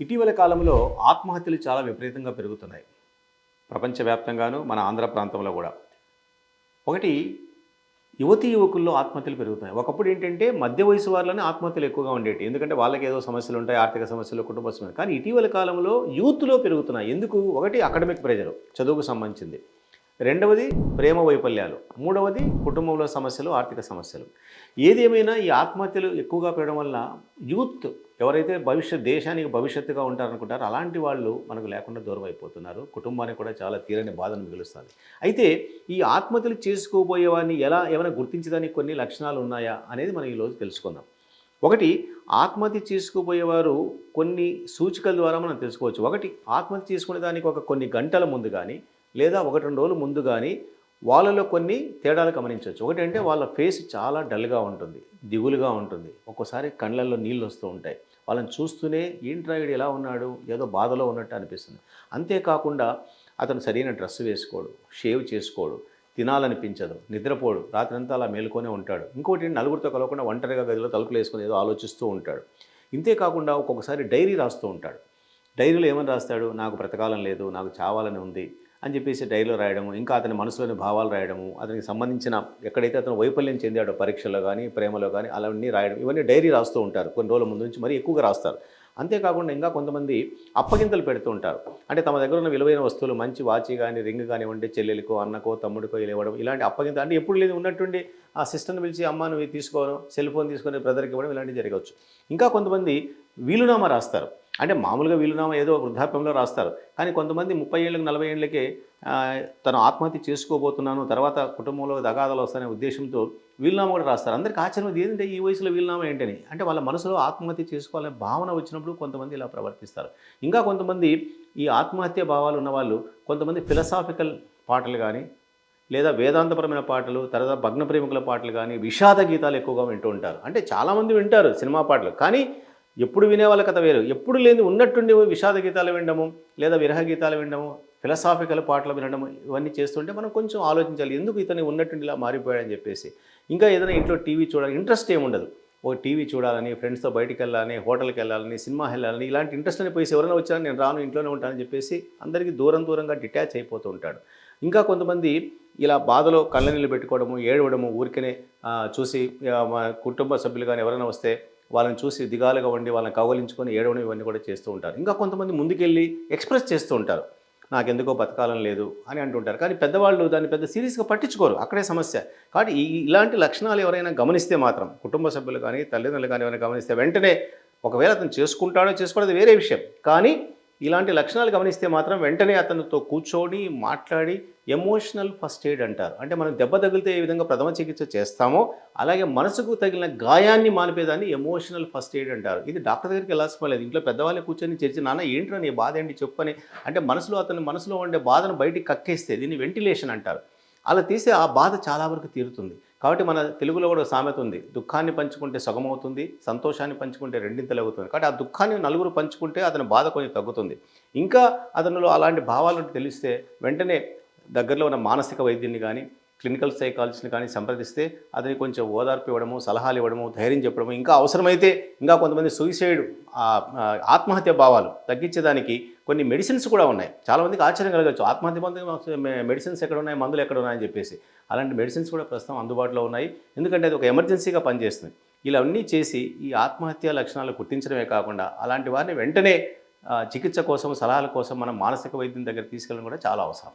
ఇటీవల కాలంలో ఆత్మహత్యలు చాలా విపరీతంగా పెరుగుతున్నాయి. ప్రపంచవ్యాప్తంగాను మన ఆంధ్ర ప్రాంతంలో కూడా. ఒకటి యువతీ యువకుల్లో ఆత్మహత్యలు పెరుగుతున్నాయి. ఒకప్పుడు ఏంటంటే మధ్య వయసు వారిలోనే ఆత్మహత్యలు ఎక్కువగా ఉండేవి ఎందుకంటే వాళ్ళకి ఏదో సమస్యలు ఉంటాయి ఆర్థిక సమస్యలు కుటుంబ సమస్యలు. కానీ ఇటీవల కాలంలో యూత్లో పెరుగుతున్నాయి. ఎందుకు? ఒకటి అకాడమిక్ ప్రెజర్ చదువుకు సంబంధించింది. రెండవది ప్రేమ వైఫల్యాలు. మూడవది కుటుంబంలో సమస్యలు ఆర్థిక సమస్యలు. ఏదేమైనా ఈ ఆత్మహత్యలు ఎక్కువగా పెరగడం వల్ల యూత్ ఎవరైతే భవిష్యత్ దేశానికి భవిష్యత్తుగా ఉంటారనుకుంటారో అలాంటి వాళ్ళు మనకు లేకుండా దూరం అయిపోతున్నారు. కుటుంబానికి కూడా చాలా తీరని బాధను మిగులుస్తుంది. అయితే ఈ ఆత్మహత్యలు చేసుకోబోయే వారిని ఎలా ఏమైనా గుర్తించడానికి కొన్ని లక్షణాలు ఉన్నాయా అనేది మనం ఈరోజు తెలుసుకుందాం. ఒకటి ఆత్మహత్య చేసుకోబోయేవారు కొన్ని సూచికల ద్వారా మనం తెలుసుకోవచ్చు. ఒకటి ఆత్మహత్య చేసుకునే దానికి ఒక కొన్ని గంటల ముందు కానీ లేదా ఒకటి రెండు రోజుల ముందు కానీ వాళ్ళలో కొన్ని తేడాలు గమనించవచ్చు. ఒకటి అంటే వాళ్ళ ఫేస్ చాలా డల్గా ఉంటుంది దిగులుగా ఉంటుంది. ఒక్కోసారి కళ్ళల్లో నీళ్ళు వస్తూ ఉంటాయి. వాళ్ళని చూస్తూనే ఏంట్రా వీడు ఎలా ఉన్నాడు? ఏదో బాధలో ఉన్నట్టు అనిపిస్తుంది. అంతేకాకుండా అతను సరైన డ్రెస్ వేసుకోడు షేవ్ చేసుకోడు తినాలనిపించదు నిద్రపోడు రాత్రంతా అలా మేలుకొనే ఉంటాడు. ఇంకోటి ఏంటి, నలుగురితో కలవకుండా ఒంటరిగా గదిలో తలుపులు వేసుకొని ఏదో ఆలోచిస్తూ ఉంటాడు. ఇంతేకాకుండా ఒక్కొక్కసారి డైరీ రాస్తూ ఉంటాడు. డైరీలో ఏమని రాస్తాడు? నాకు బ్రతకాలం లేదు నాకు చావాలని ఉంది అని చెప్పేసి డైరీలో రాయడము ఇంకా అతని మనసులోని భావాలు రాయడము అతనికి సంబంధించిన ఎక్కడైతే అతను వైఫల్యం చెందాడో పరీక్షలో కానీ ప్రేమలో కానీ అలాన్నీ రాయడం ఇవన్నీ డైరీ రాస్తూ ఉంటారు. కొన్ని రోజుల ముందు నుంచి మరీ ఎక్కువగా రాస్తారు. అంతేకాకుండా ఇంకా కొంతమంది అప్పగింతలు పెడుతూ ఉంటారు. అంటే తమ దగ్గర ఉన్న విలువైన వస్తువులు మంచి వాచి కానీ రింగ్ కానివ్వండి చెల్లెలికో అన్నకో తమ్ముడికో ఇలా ఇవ్వడం ఇలాంటి అప్పగింత అంటే ఎప్పుడు లేదు ఉన్నట్టుండి ఆ సిస్టర్ని పిలిచి అమ్మ నువ్వు తీసుకోవడం సెల్ ఫోన్ తీసుకొని బ్రదర్కి ఇవ్వడం ఇలాంటివి జరగవచ్చు. ఇంకా కొంతమంది వీలునామా రాస్తారు. అంటే మామూలుగా వీలునామా ఏదో వృద్ధాప్యంలో రాస్తారు. కానీ కొంతమంది ముప్పై ఏళ్ళకి నలభై ఏళ్ళకే తను ఆత్మహత్య చేసుకోబోతున్నాను తర్వాత కుటుంబంలో దగాదాలు వస్తాయనే ఉద్దేశంతో వీలునామా కూడా రాస్తారు. అందరికీ ఆశ్చర్యం ఏంటంటే ఈ వయసులో వీలునామా ఏంటని? అంటే వాళ్ళ మనసులో ఆత్మహత్య చేసుకోవాలనే భావన వచ్చినప్పుడు కొంతమంది ఇలా ప్రవర్తిస్తారు. ఇంకా కొంతమంది ఈ ఆత్మహత్య భావాలు ఉన్నవాళ్ళు కొంతమంది ఫిలసాఫికల్ పాటలు కానీ లేదా వేదాంతపరమైన పాటలు తర్వాత భగ్న ప్రేమికుల పాటలు కానీ విషాద గీతాలు ఎక్కువగా వింటూ ఉంటారు. అంటే చాలామంది వింటారు సినిమా పాటలు. కానీ ఎప్పుడు వినే వాళ్ళ కథ వేరు. ఎప్పుడు లేని ఉన్నట్టుండి విషాద గీతాలు వినడము లేదా విరహ గీతాలు వినడము ఫిలసాఫికల్ పాటలు వినడము ఇవన్నీ చేస్తుంటే మనం కొంచెం ఆలోచించాలి ఎందుకు ఇతను ఉన్నట్టుండి ఇలా మారిపోయాడని చెప్పేసి. ఇంకా ఏదైనా ఇంట్లో టీవీ చూడాలి ఇంట్రెస్ట్ ఏముండదు. ఓ టీవీ చూడాలని ఫ్రెండ్స్తో బయటికి వెళ్ళాలని హోటల్కి వెళ్ళాలని సినిమా వెళ్ళాలని ఇలాంటి ఇంట్రెస్ట్ అని పోయేసి ఎవరైనా వచ్చారని నేను రాను ఇంట్లోనే ఉంటానని చెప్పేసి అందరికీ దూరం దూరంగా డిటాచ్ అయిపోతూ ఉంటాడు. ఇంకా కొంతమంది ఇలా బాధలో కళ్ళ నీళ్ళు పెట్టుకోవడము ఏడవడము ఊరికనే చూసి మా కుటుంబ సభ్యులు కానీ ఎవరైనా వస్తే వాళ్ళని చూసి దిగాలుగా ఉండి వాళ్ళని కౌగలించుకొని ఏడవడం ఇవన్నీ కూడా చేస్తూ ఉంటారు. ఇంకా కొంతమంది ముందుకెళ్ళి ఎక్స్ప్రెస్ చేస్తూ ఉంటారు. నాకెందుకో బతకాలం లేదు అని అంటుంటారు. కానీ పెద్దవాళ్ళు దాన్ని పెద్ద సీరియస్గా పట్టించుకోరు. అక్కడే సమస్య. కాబట్టి ఈ ఇలాంటి లక్షణాలు ఎవరైనా గమనిస్తే మాత్రం కుటుంబ సభ్యులు కానీ తల్లిదండ్రులు కానీ ఎవరైనా గమనిస్తే వెంటనే ఒకవేళ అతను చేసుకుంటాడో చేసుకోవడం వేరే విషయం. కానీ ఇలాంటి లక్షణాలు గమనిస్తే మాత్రం వెంటనే అతనితో కూర్చొని మాట్లాడి ఎమోషనల్ ఫస్ట్ ఎయిడ్ అంటారు. అంటే మనం దెబ్బ తగిలితే ఏ విధంగా ప్రథమ చికిత్స చేస్తామో అలాగే మనసుకు తగిలిన గాయాన్ని మానిపేదాన్ని ఎమోషనల్ ఫస్ట్ ఎయిడ్ అంటారు. ఇది డాక్టర్ దగ్గరికి వెళ్ళాల్సిన లేదు. ఇంట్లో పెద్దవాళ్ళే కూర్చొని చర్చి నాన్న ఏంటో నీ బాధ ఏంటి? చెప్పని. అంటే మనసులో అతని మనసులో ఉండే బాధను బయటికి కక్కేస్తే దీన్ని వెంటిలేషన్ అంటారు. అలా తీస్తే ఆ బాధ చాలా వరకు తీరుతుంది. కాబట్టి మన తెలుగులో కూడా సామెత ఉంది. దుఃఖాన్ని పంచుకుంటే సుఖమవుతుంది సంతోషాన్ని పంచుకుంటే రెండింతలు అవుతుంది. కాబట్టి ఆ దుఃఖాన్ని నలుగురు పంచుకుంటే అతని బాధ కొంచెం తగ్గుతుంది. ఇంకా అతనిలో అలాంటి భావాలు తెలిస్తే వెంటనే దగ్గరలో ఉన్న మానసిక వైద్యుని కానీ క్లినికల్ సైకాలజిస్ట్ని కానీ సంప్రదిస్తే అతని కొంచెం ఓదార్పు ఇవ్వడము సలహాలు ఇవ్వడము ధైర్యం చెప్పడము ఇంకా అవసరమైతే ఇంకా కొంతమంది సూసైడ్ ఆత్మహత్య భావాలు తగ్గించేదానికి కొన్ని మెడిసిన్స్ కూడా ఉన్నాయి. చాలామందికి ఆశ్చర్యం కలగచ్చు. ఆత్మహత్య మెడిసిన్స్ ఎక్కడ ఉన్నాయి మందులు ఎక్కడ ఉన్నాయని చెప్పేసి. అలాంటి మెడిసిన్స్ కూడా ప్రస్తుతం అందుబాటులో ఉన్నాయి. ఎందుకంటే అది ఒక ఎమర్జెన్సీగా పనిచేస్తుంది. ఇలా అన్నీ చేసి ఈ ఆత్మహత్య లక్షణాలు గుర్తించడమే కాకుండా అలాంటి వారిని వెంటనే చికిత్స కోసం సలహాల కోసం మనం మానసిక వైద్యం దగ్గర తీసుకెళ్ళడం కూడా చాలా అవసరం.